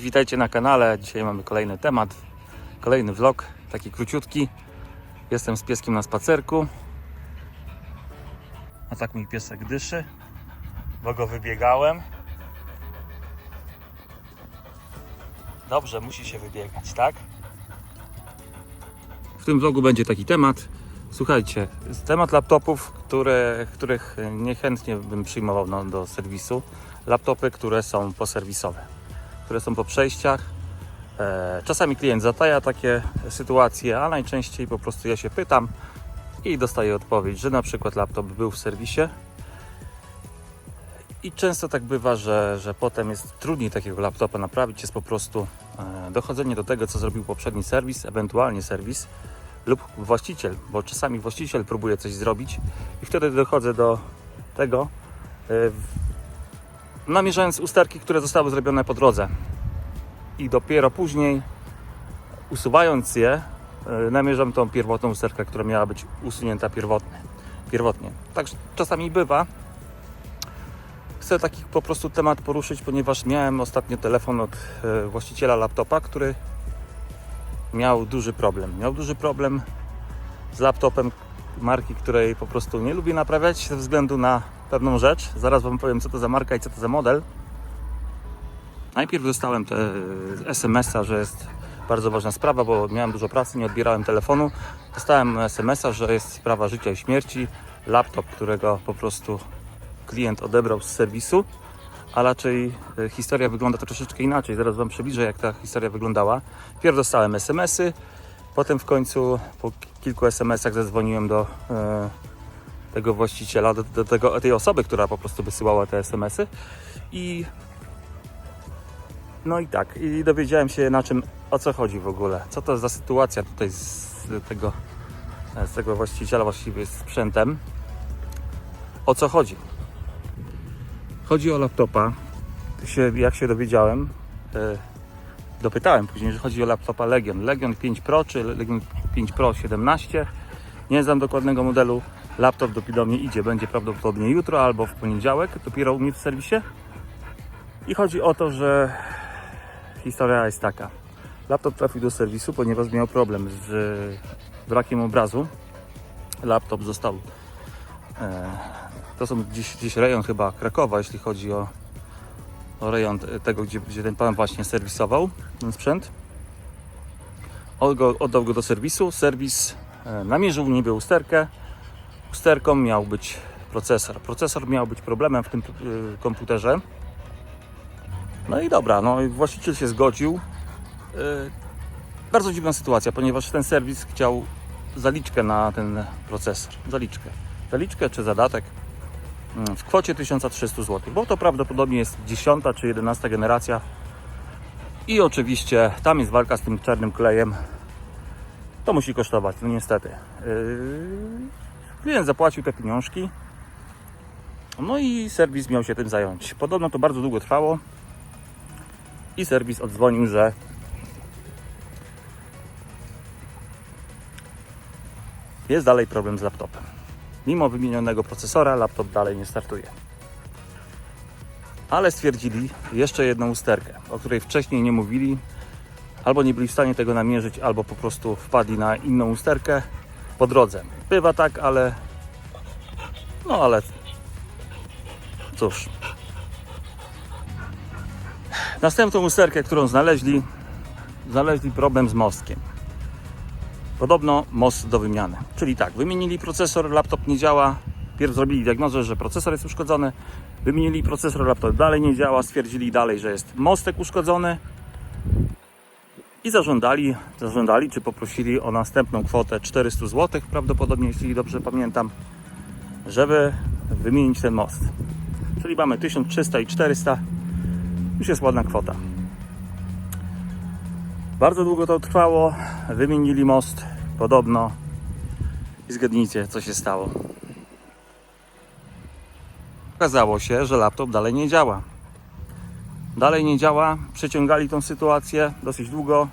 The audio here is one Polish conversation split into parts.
Witajcie na kanale. Dzisiaj mamy kolejny temat, kolejny vlog, taki króciutki. Jestem z pieskiem na spacerku. A tak mój piesek dyszy, bo go wybiegałem. Dobrze, musi się wybiegać, tak? W tym vlogu będzie taki temat. Słuchajcie, temat laptopów, które, których niechętnie bym przyjmował no, do serwisu. Laptopy, które są poserwisowe które są po przejściach. E, Czasami klient zataja takie sytuacje, a najczęściej po prostu ja się pytam i dostaję odpowiedź, że na przykład laptop był w serwisie. I często tak bywa, że, że potem jest trudniej takiego laptopa naprawić. Jest po prostu e, dochodzenie do tego, co zrobił poprzedni serwis, ewentualnie serwis lub właściciel, bo czasami właściciel próbuje coś zrobić i wtedy dochodzę do tego, e, namierzając usterki, które zostały zrobione po drodze. I dopiero później, usuwając je, e, namierzam tą pierwotną usterkę, która miała być usunięta pierwotnie. pierwotnie. Tak czasami bywa. Chcę taki po prostu temat poruszyć, ponieważ miałem ostatnio telefon od e, właściciela laptopa, który miał duży problem. Miał duży problem z laptopem marki, której po prostu nie lubię naprawiać ze względu na pewną rzecz. Zaraz Wam powiem, co to za marka i co to za model. Najpierw dostałem te SMS-a, że jest bardzo ważna sprawa, bo miałem dużo pracy, nie odbierałem telefonu. Dostałem SMS-a, że jest sprawa życia i śmierci. Laptop, którego po prostu klient odebrał z serwisu, a raczej e, historia wygląda troszeczkę inaczej. Zaraz Wam przybliżę, jak ta historia wyglądała. Pierw dostałem SMS-y, potem w końcu po kilku SMS-ach zadzwoniłem do e, tego właściciela, do, do tego, tej osoby, która po prostu wysyłała te SMS-y i no i tak, i dowiedziałem się na czym, o co chodzi w ogóle, co to za sytuacja tutaj z tego, z tego właściciela właściwie z sprzętem, o co chodzi. Chodzi o laptopa, jak się dowiedziałem, e, dopytałem później, że chodzi o laptopa Legion, Legion 5 Pro czy Legion 5 Pro 17, nie znam dokładnego modelu, laptop do, mnie idzie, będzie prawdopodobnie jutro albo w poniedziałek, dopiero u mnie w serwisie. I chodzi o to, że historia jest taka. Laptop trafił do serwisu, ponieważ miał problem z brakiem obrazu. Laptop został. E, to są dziś, dziś rejon chyba Krakowa, jeśli chodzi o rejon tego, gdzie, gdzie ten pan właśnie serwisował ten sprzęt. On go, oddał go do serwisu. Serwis e, namierzył niby usterkę. Usterką miał być procesor. Procesor miał być problemem w tym y, komputerze. No i dobra, no i właściciel się zgodził. Y, bardzo dziwna sytuacja, ponieważ ten serwis chciał zaliczkę na ten procesor. Zaliczkę. Zaliczkę czy zadatek w kwocie 1300 zł, bo to prawdopodobnie jest 10 czy 11 generacja. I oczywiście tam jest walka z tym czarnym klejem. To musi kosztować, no niestety. Yy, Klient zapłacił te pieniążki. No i serwis miał się tym zająć. Podobno to bardzo długo trwało. I serwis odzwonił, że jest dalej problem z laptopem. Mimo wymienionego procesora, laptop dalej nie startuje. Ale stwierdzili jeszcze jedną usterkę, o której wcześniej nie mówili, albo nie byli w stanie tego namierzyć, albo po prostu wpadli na inną usterkę po drodze. Bywa tak, ale no ale cóż. Następną usterkę, którą znaleźli, znaleźli problem z mostkiem. Podobno most do wymiany. Czyli tak, wymienili procesor, laptop nie działa. Pierw zrobili diagnozę, że procesor jest uszkodzony. Wymienili procesor, laptop dalej nie działa. Stwierdzili dalej, że jest mostek uszkodzony. I zażądali, zażądali czy poprosili o następną kwotę 400 zł, prawdopodobnie, jeśli dobrze pamiętam, żeby wymienić ten most. Czyli mamy 1300 i 400, już jest ładna kwota. Bardzo długo to trwało, wymienili most, podobno. I zgadnijcie, co się stało. Okazało się, że laptop dalej nie działa. Dalej nie działa, przeciągali tą sytuację dosyć długo.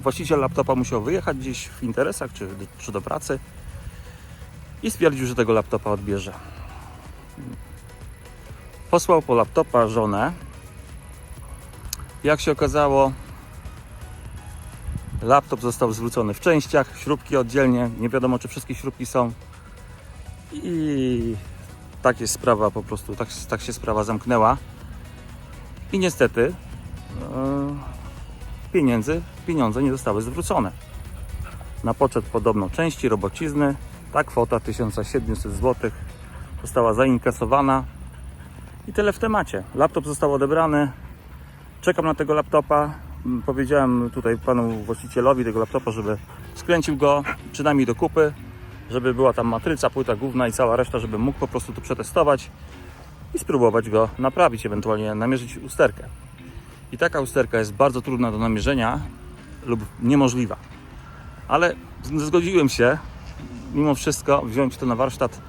Właściciel laptopa musiał wyjechać gdzieś w interesach czy, czy do pracy i stwierdził, że tego laptopa odbierze. Posłał po laptopa żonę Jak się okazało, laptop został zwrócony w częściach, śrubki oddzielnie, nie wiadomo czy wszystkie śrubki są. I tak jest sprawa po prostu, tak, tak się sprawa zamknęła. I niestety e, pieniędzy, pieniądze nie zostały zwrócone. Na poczet podobno części robocizny ta kwota 1700 zł została zainkasowana i tyle w temacie. Laptop został odebrany. Czekam na tego laptopa. Powiedziałem tutaj panu właścicielowi tego laptopa, żeby skręcił go przynajmniej do kupy, żeby była tam matryca, płyta główna i cała reszta, żeby mógł po prostu to przetestować i spróbować go naprawić, ewentualnie namierzyć usterkę. I taka usterka jest bardzo trudna do namierzenia lub niemożliwa. Ale zgodziłem się mimo wszystko wziąć to na warsztat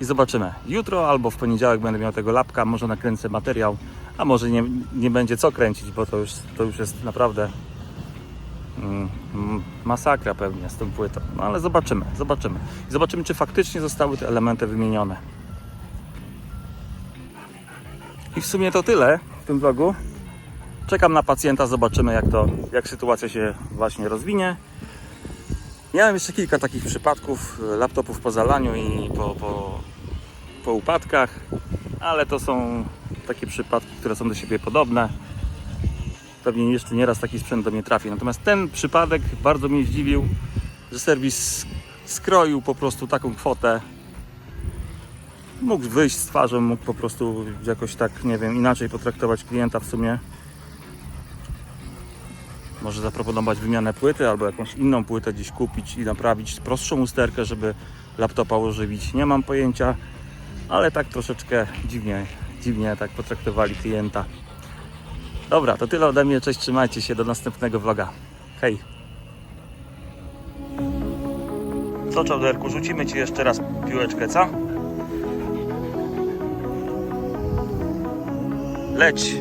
i zobaczymy. Jutro albo w poniedziałek będę miał tego lapka, może nakręcę materiał, a może nie, nie będzie co kręcić, bo to już, to już jest naprawdę mm, mm, masakra pewnie z tą płytą. No ale zobaczymy, zobaczymy. Zobaczymy, czy faktycznie zostały te elementy wymienione. I w sumie to tyle w tym vlogu. Czekam na pacjenta, zobaczymy jak to, jak sytuacja się właśnie rozwinie. Miałem jeszcze kilka takich przypadków laptopów po zalaniu i po, po, po upadkach, ale to są takie przypadki, które są do siebie podobne. Pewnie jeszcze nieraz taki sprzęt do mnie trafi. Natomiast ten przypadek bardzo mnie zdziwił, że serwis skroił po prostu taką kwotę. Mógł wyjść z twarzą, mógł po prostu jakoś tak, nie wiem, inaczej potraktować klienta w sumie. Może zaproponować wymianę płyty albo jakąś inną płytę gdzieś kupić i naprawić prostszą usterkę, żeby laptopa ożywić. Nie mam pojęcia, ale tak troszeczkę dziwnie, dziwnie tak potraktowali klienta. Dobra, to tyle ode mnie. Cześć, trzymajcie się. Do następnego vloga. Hej. Co, Czauderku, rzucimy Ci jeszcze raz piłeczkę, co? Leć.